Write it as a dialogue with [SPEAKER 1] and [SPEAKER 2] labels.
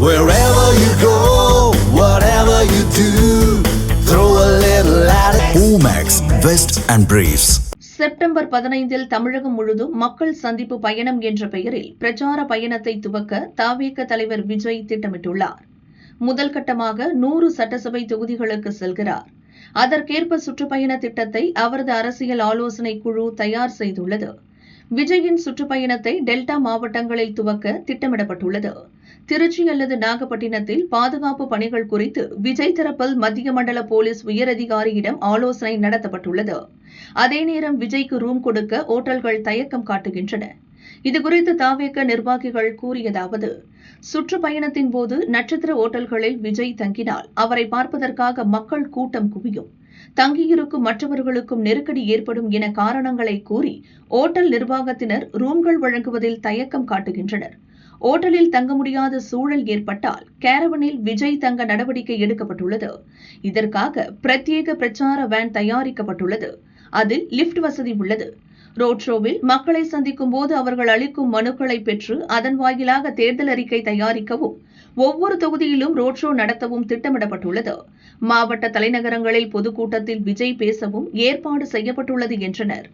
[SPEAKER 1] Wherever you go, whatever you do, throw a little attitude. Omax, Vest and Briefs.
[SPEAKER 2] September பதினைந்தில் தமிழகம் முழுதும் மக்கள் சந்திப்பு பயணம் என்ற பெயரில் பிரச்சார பயணத்தை துவக்க தாவேக தலைவர் விஜய் திட்டமிட்டுள்ளார் முதல் கட்டமாக நூறு சட்டசபை தொகுதிகளுக்கு செல்கிறார் அதற்கேற்ப சுற்றுப்பயண திட்டத்தை அவரது அரசியல் ஆலோசனை குழு தயார் செய்துள்ளது விஜயின் சுற்றுப்பயணத்தை டெல்டா மாவட்டங்களில் துவக்க திட்டமிடப்பட்டுள்ளது. திருச்சி அல்லது நாகப்பட்டினத்தில் பாதுகாப்பு பணிகள் குறித்து விஜய் தரப்பில் மத்திய மண்டல போலீஸ் உயரதிகாரியிடம் ஆலோசனை நடத்தப்பட்டுள்ளது. அதே நேரம் விஜய்க்கு ரூம் கொடுக்க ஓட்டல்கள் தயக்கம் காட்டுகின்றன. இதுகுறித்து தாவேக்க நிர்வாகிகள் கூறியதாவது சுற்றுப்பயணத்தின் போது நட்சத்திர ஓட்டல்களில் விஜய் தங்கினால் அவரை பார்ப்பதற்காக மக்கள் கூட்டம் குவியும். தங்கியிருக்கும் மற்றவர்களுக்கும் நெருக்கடி ஏற்படும் என காரணங்களை கூறி ஓட்டல் நிர்வாகத்தினர் ரூம்கள் வழங்குவதில் தயக்கம் காட்டுகின்றனர். ஓட்டலில் தங்க முடியாத சூழல் ஏற்பட்டால் கேரவனில் விஜய் தங்க நடவடிக்கை எடுக்கப்பட்டுள்ளது. இதற்காக பிரத்யேக பிரச்சார வேன் தயாரிக்கப்பட்டுள்ளது. அதில் லிஃப்ட் வசதி உள்ளது. ரோட் ஷோவில் மக்களை சந்திக்கும் போது அவர்கள் அளிக்கும் மனுக்களை பெற்று அதன் வாயிலாக தேர்தல் அறிக்கை தயாரிக்கவும் ஒவ்வொரு தொகுதியிலும் ரோட் ஷோ நடத்தவும் திட்டமிடப்பட்டுள்ளது. மாவட்ட தலைநகரங்களில் பொதுக்கூட்டத்தில் விஜய் பேசவும் ஏற்பாடு செய்யப்பட்டுள்ளது என்றனர்.